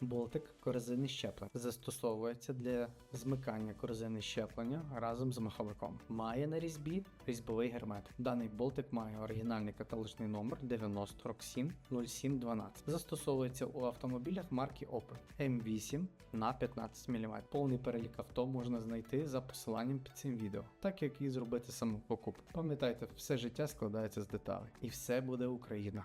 Болтик корзини щеплень застосовується для змикання корзини щеплення разом з маховиком. Має на різьбі різьбовий гермет. Даний болтик має оригінальний каталожний номер 9047 0712. Застосовується у автомобілях марки Opel M8 на 15 мм. Повний перелік авто можна знайти за посиланням під цим відео, так як і зробити саму покупку. Пам'ятайте, все життя складається з деталей, і все буде Україна.